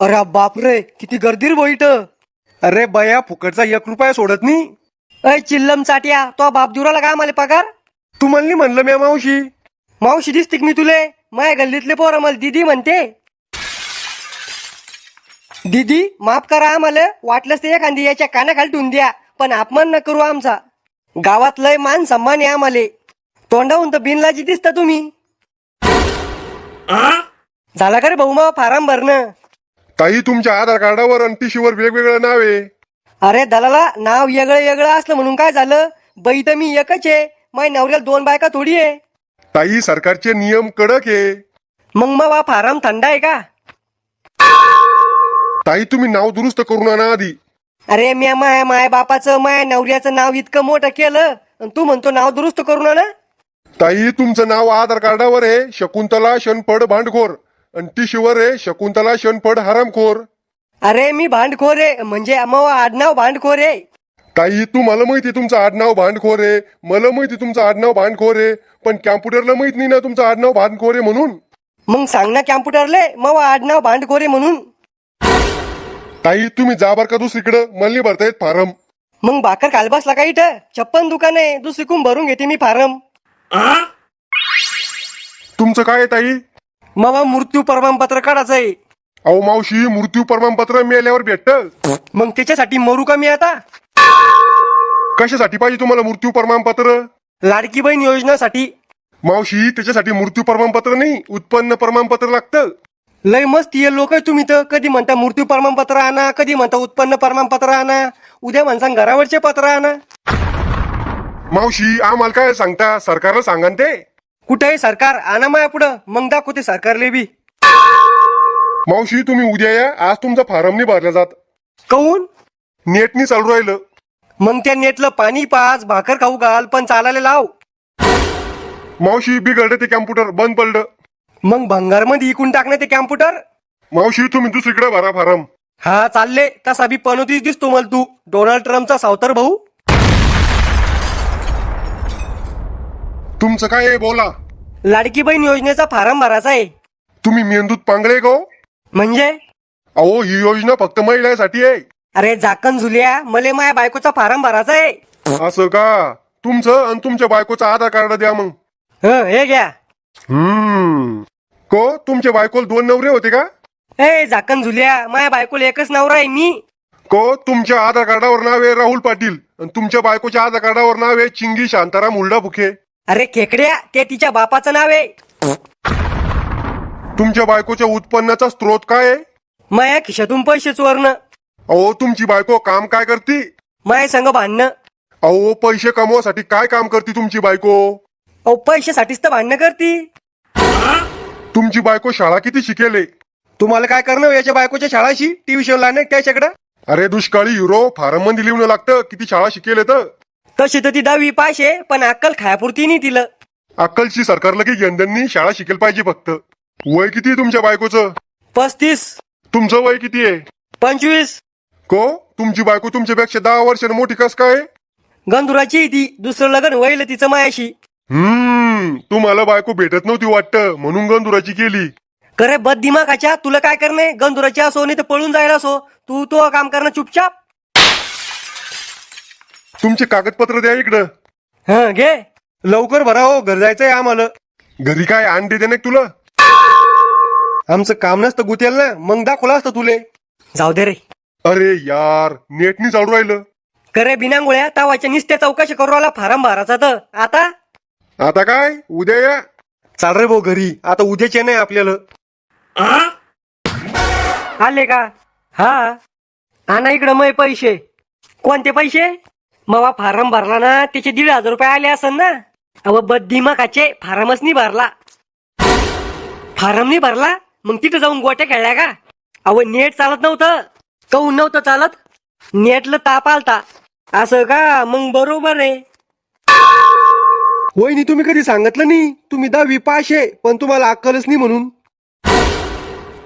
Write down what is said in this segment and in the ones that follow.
अरे बापरे किती गर्दी रे बैठ अरे बया फुकटचा एक रुपया सोडत नाही अय चिल्लम चाट्या तो बाप दुराला का आम्हाला पगार? तू म्हणली म्हणलं मी मावशी. मावशी दिसते का मी तुले. माया गल्लीतले पोरं मला दिदी म्हणते. दिदी माफ करा आम्हाला. वाटलंच ते एखादी याच्या कानाखाली ठेवून द्या पण अपमान न करू आमचा. गावात लय मान सन्मान आहे आम्हाला. तोंडाहून तर बिनलाजी दिसता तुम्ही. झाला का रे भाऊ मग फारम भरणं? ताई तुमच्या आधार कार्डावर आणि टिशीवर वेगवेगळं नाव. आहे अरे दलाला नाव वेगळं वेगळं असलं म्हणून काय झालं? बाई तर मी एकच आहे. माय नवऱ्याला दोन बायका थोडी आहे. ताई सरकारचे नियम कडक आहे. मग मग वा फारम थंड आहे का? ताई तुम्ही नाव दुरुस्त करून आणा आधी. अरे म्या माय माय बापाचं माय नवऱ्याचं नाव इतकं मोठं केलं आणि तू म्हणतो नाव दुरुस्त करू ना ताई तुमचं नाव आधार कार्डावर आहे. शकुंतला शनपड भांडखोर. आणि टिशीवर आहे शकुंतला शनपड हरामखोर. अरे मी भांडखोर आहे म्हणजे मग आडनाव भांडखोर आहे ताई तुम्हाला माहिती तुमचं आडनाव भांडखोर आहे मला माहिती तुमचं आडनाव भांडखोर आहे पण कॅम्प्युटरला माहीत नाही ना तुमचं आडनाव भांडखोर आहे म्हणून. मग सांग ना कॅम्प्युटरले मग आडनाव भांडखोर आहे म्हणून. ताई तुम्ही जा बर का दुसरीकडं. मला नाही भरता येत फारम. मग भाकर काल बसला का इथं? छप्पन दुकान आहे दुसरीकून भरून घेते मी फारम. तुमचं काय आहे ताई? मग मृत्यू प्रमाणपत्र काढायचं आहे. अहो मावशी मृत्यू प्रमाणपत्र मिळाल्यावर भेटत. मग त्याच्यासाठी मरू का मी आता? कशासाठी पाहिजे तुम्हाला मृत्यू प्रमाणपत्र? लाडकी बहीण योजनेसाठी. मावशी त्याच्यासाठी मृत्यू प्रमाणपत्र नाही उत्पन्न प्रमाणपत्र लागतं. लय मस्त ये लोक तुम्ही तर. कधी म्हणता मृत्यू प्रमाणपत्र आणा कधी म्हणता उत्पन्न प्रमाणपत्र आणा उद्या म्हणता घरावरचे पत्र आणा. मावशी आम्हाला काय सांगता? सरकारला सांगा ना ते. कुठेही सरकार आणा माया पुढं मग दाखवते सरकारले बी. मावशी तुम्ही उद्या या आज तुमचा फारम नाही भरला जात. कहून नेटनी चालू राहिलं. मग त्या नेटलं पाणी पाच भाकर खाऊ घाल पण चालायला लाव. मावशी बिघडलं ते कॅम्प्युटर बंद पडलं. मग भंगारमध्ये इकून टाकणे ते कॅम्प्युटर. मावशी तुम्ही दुसरीकडे भरा फारम. हा चालले तसा बी पनोतीच दिसतो मला तू. डोनाल्ड ट्रम्पचा सावतर भाऊ. तुमचं काय आहे बोला. लाडकी बहीण योजनेचा फारम भरायचा आहे. तुम्ही मेंदूत पांगळे गो. म्हणजे? अहो ही योजना फक्त महिलांसाठी आहे. अरे झाकण झुल्या मले माया बायकोचा फारम भरायचा आहे. असं का? तुमचं आणि तुमच्या बायकोचं आधार कार्ड द्या मग. हं, हे घ्या. हम्म. को तुमच्या बायकोला दोन नवरे होते का? ए झाकण झुल्या माया बायकोला एकच नवरा आहे मी. को तुमच्या आधार कार्डावर नाव आहे राहुल पाटील आणि तुमच्या बायकोच्या आधार कार्डावर नाव आहे चिंगी शांताराम हुलडा बुखे अरे खेकड्या ते तिच्या बापाचं नाव आहे. तुमच्या बायकोच्या उत्पन्नाचा स्रोत काय आहे? माया खिशातून पैसे चोरणं. अहो तुमची बायको काम काय करते? माया संग भांडणं. अहो पैसे कमवासाठी काय काम करते तुमची बायको? अहो पैशासाठीच तर भांडणं करती. तुमची बायको शाळा किती शिकेले? तुम्हाला काय करणं याच्या बायकोच्या शाळाशी? ट्युशन लावणे त्याच्याकडं? अरे दुष्काळी हिरो फार्ममध्ये लिहून लागतं. किती शाळा शिकेले तर? तशी तर ती दहावी आहे पण अक्कल खायापुरती नाही तिला. अक्कलची सरकारला की यंदांनी शाळा शिकेल पाहिजे फक्त. वय किती आहे तुमच्या बायकोचं? पस्तीस. तुमचं वय किती आहे? पंचवीस. को? तुमची बायको तुमच्यापेक्षा दहा वर्षांनी मोठी कस काय? गंधुराची आहे ती दुसरं लग्न व्हायला तिचं मायाशी. हम्म तुम्हाला बायको भेटत नव्हती वाटतं म्हणून गंधुराची केली. करे बद दिमागाच्या तुला काय करणे? गंधुराची असो नाही तर पळून जायला असो. तू तो काम करणं चुपचाप. तुमचे कागदपत्र द्या इकडं. हं घे. लवकर भराव घर जायचंय आम्हाला. घरी काय अंडे दे ना तुला? आमचं काम नसतं गुतेल ना मग दाखवलं असतं तुले. जाऊ दे रे. अरे यार नेटनी चालू राहिलं. करे बिनांगोळ्या तावाच्या निस्त्या चौकशी करू आला फारम भराचा तर. आता? आता काय? उद्या या. चाल रे भाऊ घरी. आता उद्याचे नाही आपल्याला. आले का? हा. आणा इकडं मय पैसे. कोणते पैसे? मवा फारम भरला ना त्याचे दीड हजार रुपये आले असन ना. अव बद्दी मकाचे फारमच नाही भरला. फारम नाही भरला मग तिथं जाऊन गोट्या खेळल्या का? अव नेट चालत नव्हतं. कहून नव्हतं चालत? नेटला ताप आलता. असं का? मग बरोबर आहे. वहिनी तुम्ही कधी सांगितलं नाही? तुम्ही दहावी पास आहे पण तुम्हाला अक्कलच नाही म्हणून.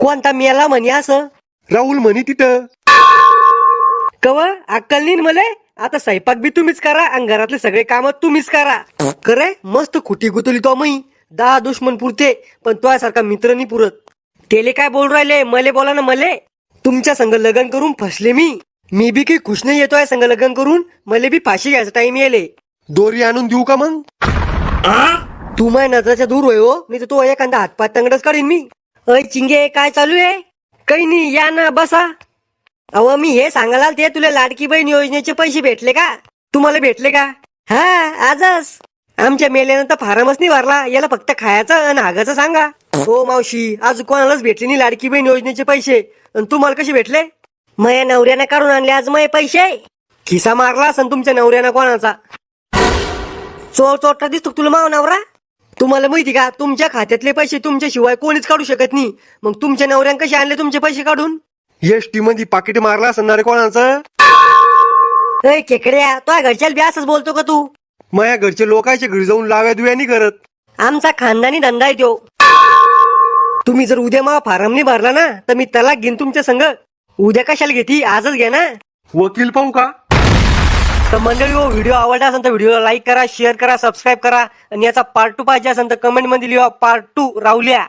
कोणता मेला म्हणे असं? राहुल म्हणे तिथं. कव? अक्कल नाही न मले? आता स्वयंपाक बी तुम्हीच करा आणि घरातले सगळे काम तुम्हीच करा. करे मस्त खुटी गुतली तो मी दहा दुश्मन पुरते पण तो सारखा मित्र नाही पुरत. तेले काय बोल राहिले? मले बोला ना मले. तुमच्या संग लग्न करून फसले मी. मी बी काही खुश नाही येतोय संग लग्न करून. मला बी फाशी घ्यायचा टाइम येले दोरी आणून देऊ का मग? तू माझ्या नजराच्या दूर होय हो. नाही तर तो एखादा हातपात तंगडच काढीन मी. अय चिंगे काय चालू आहे? काही नाही या ना बसा. अहो मी हे सांगायला ते तुला लाडकी बहीण योजनेचे पैसे भेटले का? तुम्हाला भेटले का? हा आजच. आमच्या मेल्यानं तर फारमच नाही भरला याला फक्त खायचं आणि हागाचं सांगा. हो मावशी आज कोणालाच भेटले नाही लाडकी बहीण योजनेचे पैसे. आणि तुम्हाला कसे भेटले? मया नवऱ्यानं काढून आणले आज मय पैसे. खिसा मारला असन तुमच्या नवऱ्यानं कोणाचा. चोर चोरटा दिसतो तुला माव नवरा? तुम्हाला माहिती का तुमच्या खात्यातले पैसे तुमच्या शिवाय कोणीच काढू शकत नाही. मग तुमच्या नवऱ्यानं कसे आणले तुमचे पैसे काढून? एसटी मध्ये पाकिट मारला असणार रे कोणाचं? ए खेकड्या तो घरच्याला बी असंच बोलतो का तू? माझ्या घरचे लोकांच्या घरी जाऊन लाव्या दुव्या नाही करत. आमचा खानदानी धंदा आहे तो. तुम्ही जर उद्या मा फारम नाही भरला ना तर मी तलाक घेईन तुमच्या संग. उद्या कशाला घेती? आजच घ्या ना. वकील पाहू का? तर मंडळी हो व्हिडिओ आवडला असेल तर व्हिडिओला लाईक करा शेअर करा सबस्क्राईब करा आणि याचा पार्ट टू पाहिजे असेल तर कमेंटमध्ये लिहा पार्ट टू राहुल्या.